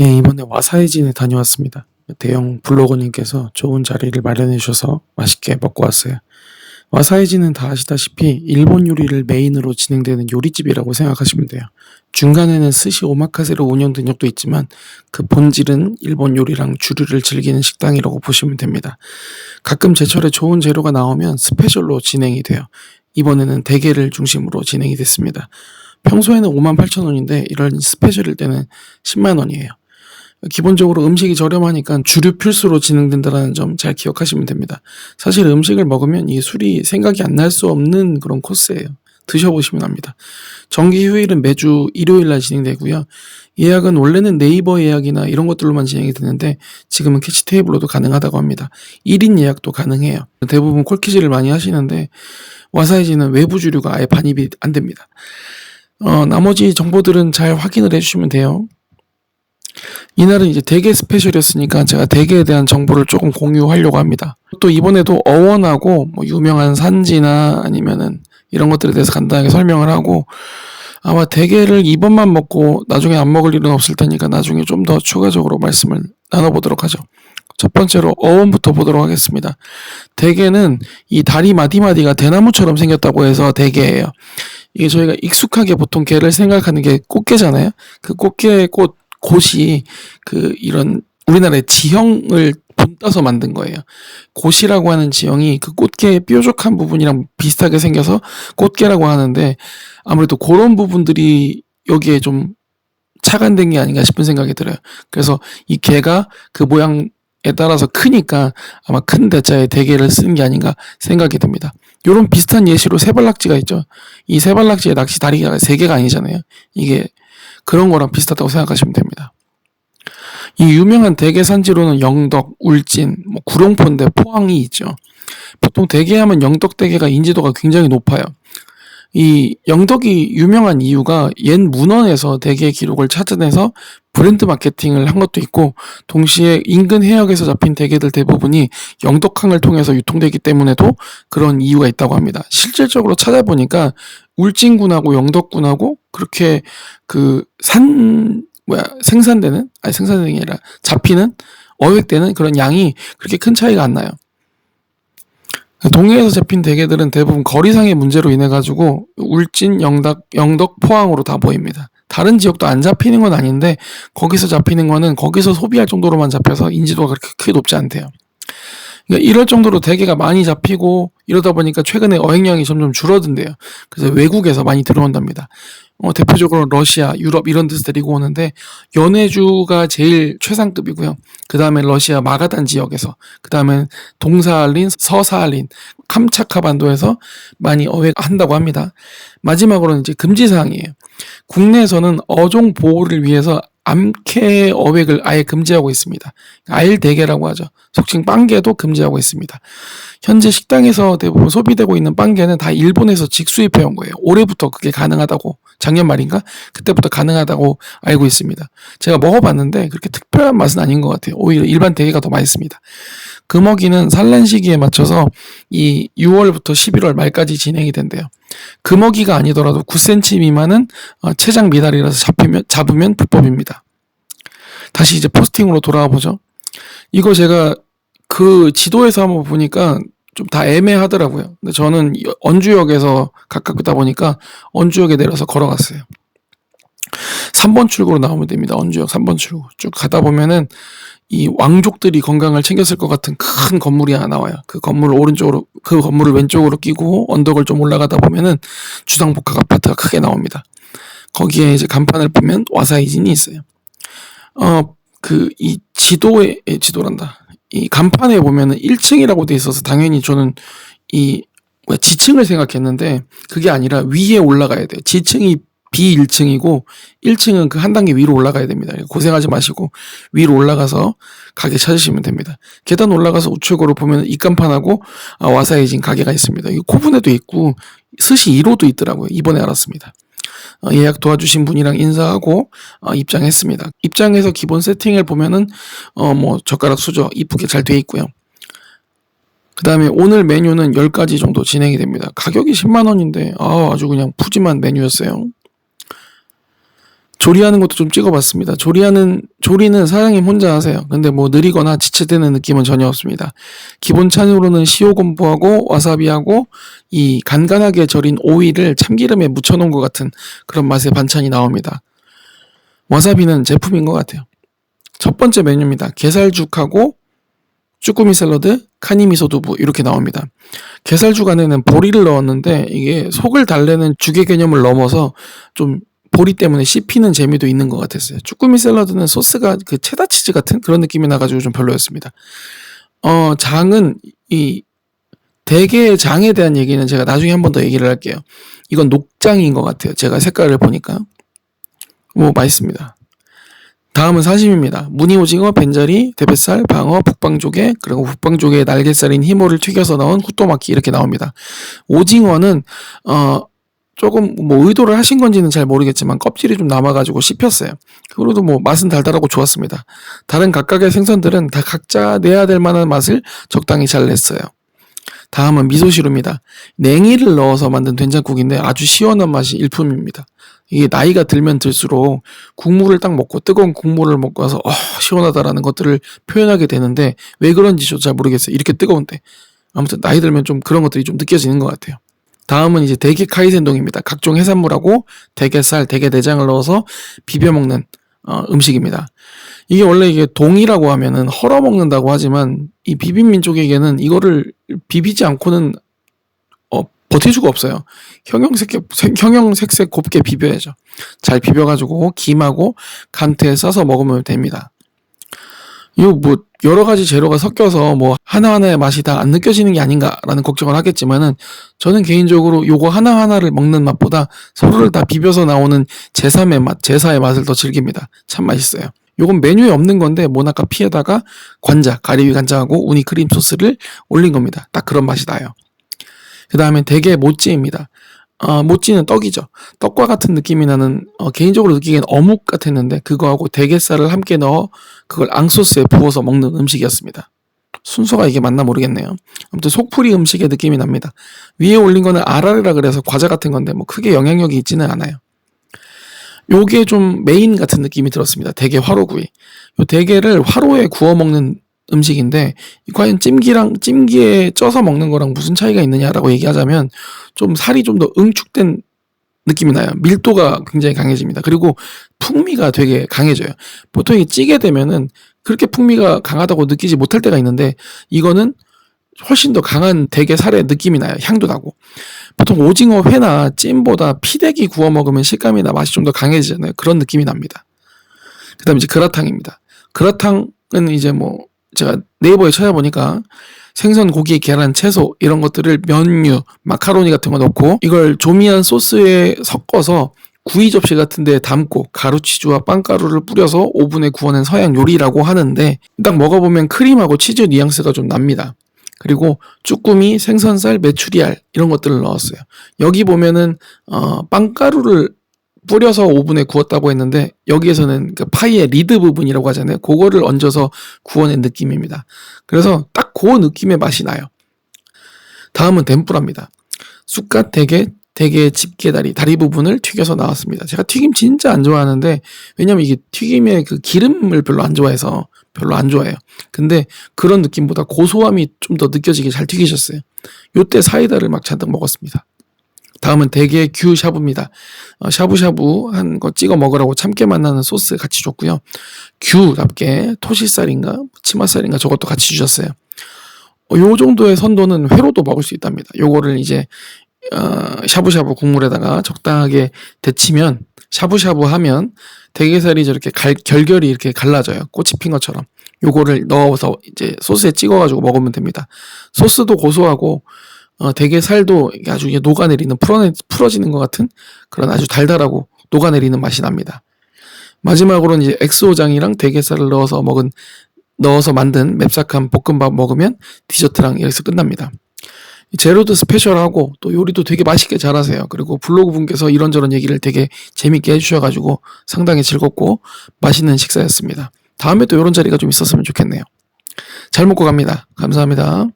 예, 이번에 와사이진에 다녀왔습니다. 대형 블로거님께서 좋은 자리를 마련해 주셔서 맛있게 먹고 왔어요. 와사이진은 다 아시다시피 일본 요리를 메인으로 진행되는 요리집이라고 생각하시면 돼요. 중간에는 스시 오마카세로 운영된 적도 있지만 그 본질은 일본 요리랑 주류를 즐기는 식당이라고 보시면 됩니다. 가끔 제철에 좋은 재료가 나오면 스페셜로 진행이 돼요. 이번에는 대게를 중심으로 진행이 됐습니다. 평소에는 5만 8천 원인데 이런 스페셜일 때는 10만 원이에요. 기본적으로 음식이 저렴하니까 주류 필수로 진행된다는 점 잘 기억하시면 됩니다. 사실 음식을 먹으면 이 술이 생각이 안 날 수 없는 그런 코스예요. 드셔보시면 압니다. 정기 휴일은 매주 일요일 날 진행되고요. 예약은 원래는 네이버 예약이나 이런 것들로만 진행이 되는데 지금은 캐치 테이블로도 가능하다고 합니다. 1인 예약도 가능해요. 대부분 콜키지를 많이 하시는데 와사이지는 외부 주류가 아예 반입이 안 됩니다. 어, 나머지 정보들은 잘 확인을 해주시면 돼요. 이날은 이제 대게 스페셜이었으니까 제가 대게에 대한 정보를 조금 공유하려고 합니다. 또 이번에도 어원하고 뭐 유명한 산지나 아니면은 이런 것들에 대해서 간단하게 설명을 하고 아마 대게를 이번만 먹고 나중에 안 먹을 일은 없을 테니까 나중에 좀 더 추가적으로 말씀을 나눠보도록 하죠. 첫 번째로 어원부터 보도록 하겠습니다. 대게는 이 다리 마디마디가 대나무처럼 생겼다고 해서 대게예요. 이게 저희가 익숙하게 보통 게를 생각하는 게 꽃게잖아요. 그 꽃게의 꽃 곳이 그 이런 우리나라의 지형을 본따서 만든 거예요. 곳이라고 하는 지형이 그 꽃게의 뾰족한 부분이랑 비슷하게 생겨서 꽃게라고 하는데 아무래도 그런 부분들이 여기에 좀 착안된 게 아닌가 싶은 생각이 들어요. 그래서 이 개가 그 모양에 따라서 크니까 아마 큰 대자에 대게를 쓴 게 아닌가 생각이 듭니다. 요런 비슷한 예시로 세발낙지가 있죠. 이 세발낙지의 낚시 다리가 세 개가 아니잖아요. 이게 그런 거랑 비슷하다고 생각하시면 됩니다. 이 유명한 대게 산지로는 영덕, 울진, 뭐 구룡포인데 포항이 있죠. 보통 대게 하면 영덕 대게가 인지도가 굉장히 높아요. 이 영덕이 유명한 이유가 옛 문헌에서 대게 기록을 찾아내서 브랜드 마케팅을 한 것도 있고 동시에 인근 해역에서 잡힌 대게들 대부분이 영덕항을 통해서 유통되기 때문에도 그런 이유가 있다고 합니다. 실질적으로 찾아보니까 울진군하고 영덕군하고 그렇게 그 산 뭐야 생산되는 아니 생산되는 게 아니라 잡히는 어획되는 그런 양이 그렇게 큰 차이가 안 나요. 동해에서 잡힌 대게들은 대부분 거리상의 문제로 인해 가지고 울진, 영덕, 영덕, 포항으로 다 보입니다. 다른 지역도 안 잡히는 건 아닌데 거기서 잡히는 거는 거기서 소비할 정도로만 잡혀서 인지도가 그렇게 크게 높지 않대요. 그러니까 이럴 정도로 대게가 많이 잡히고 이러다 보니까 최근에 어획량이 점점 줄어든대요. 그래서 외국에서 많이 들어온답니다. 어, 대표적으로 러시아, 유럽 이런 데서 데리고 오는데 연해주가 제일 최상급이고요. 그 다음에 러시아 마가단 지역에서, 그 다음에 동사할린, 서사할린, 캄차카 반도에서 많이 어획한다고 합니다. 마지막으로는 이제 금지 사항이에요. 국내에서는 어종 보호를 위해서 암캐 어획을 아예 금지하고 있습니다. 알 대게라고 하죠. 속칭 빵게도 금지하고 있습니다. 현재 식당에서 대부분 소비되고 있는 빵게는 다 일본에서 직수입해 온 거예요. 올해부터 그게 가능하다고 작년 말인가 그때부터 가능하다고 알고 있습니다. 제가 먹어봤는데 그렇게 특별한 맛은 아닌 것 같아요. 오히려 일반 대게가 더 맛있습니다. 금어기는 산란 시기에 맞춰서 이 6월부터 11월 말까지 진행이 된대요. 금어기가 아니더라도 9cm 미만은 어, 체장 미달이라서 잡히면 잡으면 불법입니다. 다시 이제 포스팅으로 돌아와 보죠. 이거 제가 그 지도에서 한번 보니까 좀 다 애매하더라고요. 근데 저는 언주역에서 가깝다 보니까 언주역에 내려서 걸어갔어요. 3번 출구로 나오면 됩니다. 언주역 3번 출구. 쭉 가다 보면은 이 왕족들이 건강을 챙겼을 것 같은 큰 건물이 하나 나와요. 그 건물을 오른쪽으로, 그 건물을 왼쪽으로 끼고 언덕을 좀 올라가다 보면은 주상복합 아파트가 크게 나옵니다. 거기에 이제 간판을 보면 와사이진이 있어요. 어, 그, 이 지도에, 예, 지도란다. 이 간판에 보면은 1층이라고 돼 있어서 당연히 저는 이 지층을 생각했는데 그게 아니라 위에 올라가야 돼요. 지층이 B1층이고 1층은 그 한 단계 위로 올라가야 됩니다. 고생하지 마시고 위로 올라가서 가게 찾으시면 됩니다. 계단 올라가서 우측으로 보면 입간판하고 아, 와사이진 가게가 있습니다. 코분에도 있고 스시 1호도 있더라고요. 이번에 알았습니다. 어, 예약 도와주신 분이랑 인사하고 어, 입장했습니다. 입장에서 기본 세팅을 보면은 어 뭐 젓가락 수저 이쁘게 잘 돼 있고요. 그 다음에 오늘 메뉴는 10가지 정도 진행이 됩니다. 가격이 10만원인데, 아, 아주 그냥 푸짐한 메뉴였어요. 조리하는 것도 좀 찍어봤습니다. 조리하는 조리는 사장님 혼자 하세요. 근데 뭐 느리거나 지체되는 느낌은 전혀 없습니다. 기본 찬으로는 시오건부하고 와사비하고 이 간간하게 절인 오이를 참기름에 묻혀놓은 것 같은 그런 맛의 반찬이 나옵니다. 와사비는 제품인 것 같아요. 첫 번째 메뉴입니다. 게살죽하고 쭈꾸미 샐러드, 카니미소 두부 이렇게 나옵니다. 게살죽 안에는 보리를 넣었는데 이게 속을 달래는 죽의 개념을 넘어서 좀 보리 때문에 씹히는 재미도 있는 것 같았어요. 쭈꾸미 샐러드는 소스가 그 체다 치즈 같은 그런 느낌이 나가지고 좀 별로였습니다. 어 장은 이 대게의 장에 대한 얘기는 제가 나중에 한 번 더 얘기를 할게요. 이건 녹장인 것 같아요. 제가 색깔을 보니까 뭐 맛있습니다. 다음은 사심입니다. 무늬 오징어, 벤자리, 대뱃살, 방어, 북방조개, 그리고 북방조개의 날개살인 히모를 튀겨서 넣은 후토마키 이렇게 나옵니다. 오징어는 어 조금 뭐 의도를 하신 건지는 잘 모르겠지만 껍질이 좀 남아가지고 씹혔어요. 그래도 뭐 맛은 달달하고 좋았습니다. 다른 각각의 생선들은 다 각자 내야 될 만한 맛을 적당히 잘 냈어요. 다음은 미소시루입니다. 냉이를 넣어서 만든 된장국인데 아주 시원한 맛이 일품입니다. 이게 나이가 들면 들수록 국물을 딱 먹고 뜨거운 국물을 먹고 와서 어, 시원하다라는 것들을 표현하게 되는데 왜 그런지 저도 잘 모르겠어요. 이렇게 뜨거운데. 아무튼 나이 들면 좀 그런 것들이 좀 느껴지는 것 같아요. 다음은 이제 대게 카이센동입니다. 각종 해산물하고 대게살, 대게내장을 넣어서 비벼 먹는 어, 음식입니다. 이게 원래 이게 동이라고 하면은 헐어 먹는다고 하지만 이 비빔민족에게는 이거를 비비지 않고는 어, 버틸 수가 없어요. 형형색색 형형색색 곱게 비벼야죠. 잘 비벼가지고 김하고 간태에 싸서 먹으면 됩니다. 이거 뭐 여러 가지 재료가 섞여서 뭐 하나하나의 맛이 다 안 느껴지는 게 아닌가라는 걱정을 하겠지만은 저는 개인적으로 요거 하나하나를 먹는 맛보다 서로를 다 비벼서 나오는 제3의 맛, 제4의 맛을 더 즐깁니다. 참 맛있어요. 요건 메뉴에 없는 건데 모나카 피에다가 관자, 가리비 간장하고 우니 크림 소스를 올린 겁니다. 딱 그런 맛이 나요. 그 다음에 대게 모찌입니다. 어, 모찌는 떡이죠. 떡과 같은 느낌이 나는 어, 개인적으로 느끼기엔 어묵 같았는데 그거하고 대게살을 함께 넣어 그걸 앙소스에 부어서 먹는 음식이었습니다. 순서가 이게 맞나 모르겠네요. 아무튼 속풀이 음식의 느낌이 납니다. 위에 올린 거는 아라레라 그래서 과자 같은 건데 뭐 크게 영향력이 있지는 않아요. 요게 좀 메인 같은 느낌이 들었습니다. 대게 화로구이. 요 대게를 화로에 구워 먹는 음식인데 과연 찜기랑 찜기에 쪄서 먹는 거랑 무슨 차이가 있느냐라고 얘기하자면 좀 살이 좀 더 응축된 느낌이 나요. 밀도가 굉장히 강해집니다. 그리고 풍미가 되게 강해져요. 보통 이 찌게 되면은 그렇게 풍미가 강하다고 느끼지 못할 때가 있는데 이거는 훨씬 더 강한 대게 살의 느낌이 나요. 향도 나고. 보통 오징어 회나 찜보다 피대기 구워 먹으면 식감이나 맛이 좀 더 강해지잖아요. 그런 느낌이 납니다. 그 다음에 이제 그라탕입니다. 그라탕은 이제 뭐 제가 네이버에 찾아보니까 생선, 고기, 계란, 채소 이런 것들을 면류, 마카로니 같은 거 넣고 이걸 조미한 소스에 섞어서 구이 접시 같은 데 담고 가루치즈와 빵가루를 뿌려서 오븐에 구워낸 서양 요리라고 하는데 딱 먹어보면 크림하고 치즈 뉘앙스가 좀 납니다. 그리고 쭈꾸미, 생선살, 메추리알 이런 것들을 넣었어요. 여기 보면은 어, 빵가루를 뿌려서 오븐에 구웠다고 했는데 여기에서는 그 파이의 리드 부분이라고 하잖아요. 그거를 얹어서 구워낸 느낌입니다. 그래서 딱 그 느낌의 맛이 나요. 다음은 덴뿌라입니다. 쑥갓 대게, 대게 집게다리, 다리 부분을 튀겨서 나왔습니다. 제가 튀김 진짜 안 좋아하는데 왜냐면 이게 튀김의 그 기름을 별로 안 좋아해서 별로 안 좋아해요. 근데 그런 느낌보다 고소함이 좀 더 느껴지게 잘 튀기셨어요. 요때 사이다를 막 잔뜩 먹었습니다. 다음은 대게 규 샤브입니다. 어, 샤브샤브 한 거 찍어 먹으라고 참깨 맛나는 소스 같이 줬고요. 규답게 토시살인가 치마살인가 저것도 같이 주셨어요. 어, 요 정도의 선도는 회로도 먹을 수 있답니다. 요거를 이제 어, 샤브샤브 국물에다가 적당하게 데치면 샤브샤브 하면 대게살이 저렇게 갈, 결결이 이렇게 갈라져요. 꽃이 핀 것처럼. 요거를 넣어서 이제 소스에 찍어가지고 먹으면 됩니다. 소스도 고소하고 어, 대게 살도 아주 녹아내리는 풀어 풀어지는 것 같은 그런 아주 달달하고 녹아내리는 맛이 납니다. 마지막으로는 이제 엑소장이랑 대게살을 넣어서 먹은 넣어서 만든 맵싹한 볶음밥 먹으면 디저트랑 여기서 끝납니다. 제로도 스페셜하고 또 요리도 되게 맛있게 잘하세요. 그리고 블로그 분께서 이런저런 얘기를 되게 재밌게 해주셔가지고 상당히 즐겁고 맛있는 식사였습니다. 다음에 또 이런 자리가 좀 있었으면 좋겠네요. 잘 먹고 갑니다. 감사합니다.